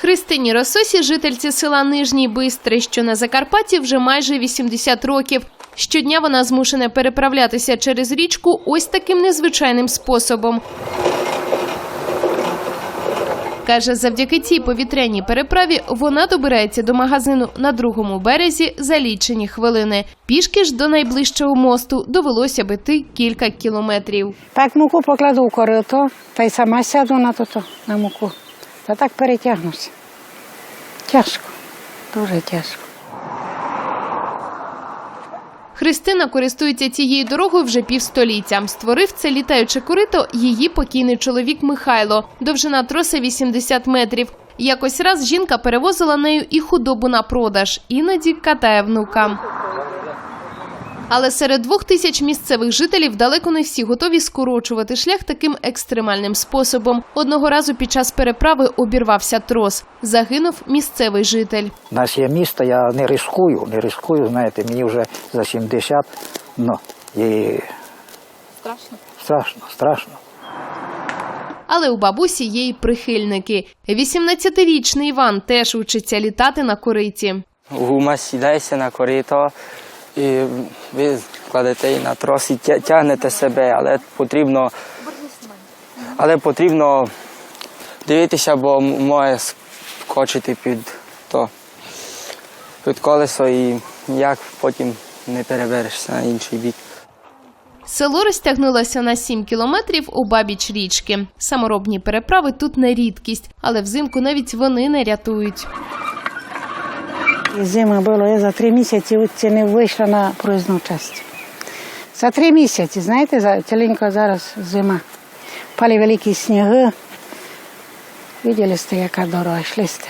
Христині Рососі, жительці села Нижній Бистри, що на Закарпатті, вже майже 80 років. Щодня вона змушена переправлятися через річку ось таким незвичайним способом. Каже, завдяки цій повітряній переправі вона добирається до магазину на другому березі за лічені хвилини. Пішки ж до найближчого мосту довелося би йти кілька кілометрів. Так муку покладу в корито, та й сама сяду на то, на муку. Та так перетягнуся. Тяжко, дуже тяжко. Христина користується цією дорогою вже півстоліття. Створив це літаюче корито її покійний чоловік Михайло. Довжина троса 80 метрів. Якось раз жінка перевозила нею і худобу на продаж, іноді катає внука. Але серед двох тисяч місцевих жителів далеко не всі готові скорочувати шлях таким екстремальним способом. Одного разу під час переправи обірвався трос. Загинув місцевий житель. У нас є місто, я не рискую, не рискую, знаєте, мені вже за 70, ну, і Страшно. страшно, страшно. Але у бабусі є й прихильники. 18-річний Іван теж учиться літати на кориті. Гума сідається на корито, і ви кладете її на трос і тягнете себе, але потрібно, але потрібно дивитися, бо може скочити під, то, під колесо і ніяк потім не переберешся на інший бік. Село розтягнулося на 7 кілометрів у бабіч річки. Саморобні переправи тут не рідкість, але взимку навіть вони не рятують. І зима було, я за три місяці от не вийшла на проїзну частину. За три місяці, знаєте, за тіленько зараз зима. Пали великі сніги. Виділи сте, яка дорога, йшли сте.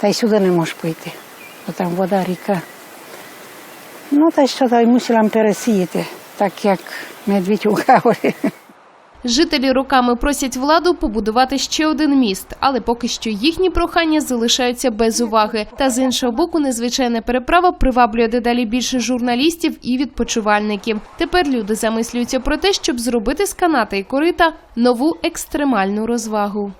Та й сюди не можеш пойти, бо там вода, ріка. Ну, та що та й мусила пересіяти, так як медвідь у говорить. Жителі роками просять владу побудувати ще один міст, але поки що їхні прохання залишаються без уваги. Та з іншого боку, незвичайна переправа приваблює дедалі більше журналістів і відпочивальників. Тепер люди замислюються про те, щоб зробити з каната і корита нову екстремальну розвагу.